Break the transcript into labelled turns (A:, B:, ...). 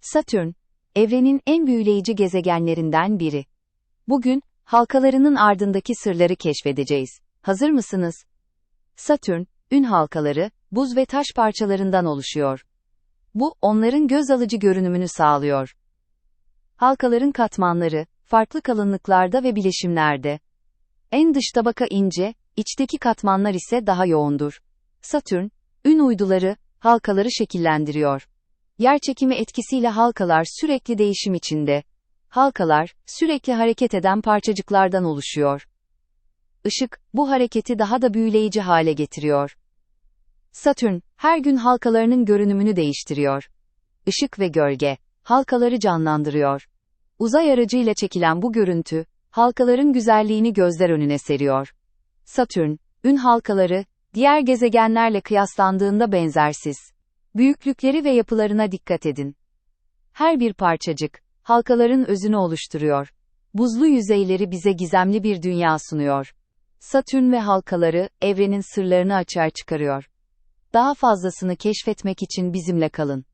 A: Satürn, evrenin en büyüleyici gezegenlerinden biri. Bugün, halkalarının ardındaki sırları keşfedeceğiz. Hazır mısınız? Satürn, ün halkaları, buz ve taş parçalarından oluşuyor. Bu, onların göz alıcı görünümünü sağlıyor. Halkaların katmanları, farklı kalınlıklarda ve bileşimlerde. En dış tabaka ince, içteki katmanlar ise daha yoğundur. Satürn, ün uyduları, halkaları şekillendiriyor. Yerçekimi etkisiyle halkalar sürekli değişim içinde. Halkalar, sürekli hareket eden parçacıklardan oluşuyor. Işık, bu hareketi daha da büyüleyici hale getiriyor. Satürn, her gün halkalarının görünümünü değiştiriyor. Işık ve gölge, halkaları canlandırıyor. Uzay aracıyla çekilen bu görüntü, halkaların güzelliğini gözler önüne seriyor. Satürn, ün halkaları, diğer gezegenlerle kıyaslandığında benzersiz. Büyüklükleri ve yapılarına dikkat edin. Her bir parçacık, halkaların özünü oluşturuyor. Buzlu yüzeyleri bize gizemli bir dünya sunuyor. Satürn ve halkaları, evrenin sırlarını açığa çıkarıyor. Daha fazlasını keşfetmek için bizimle kalın.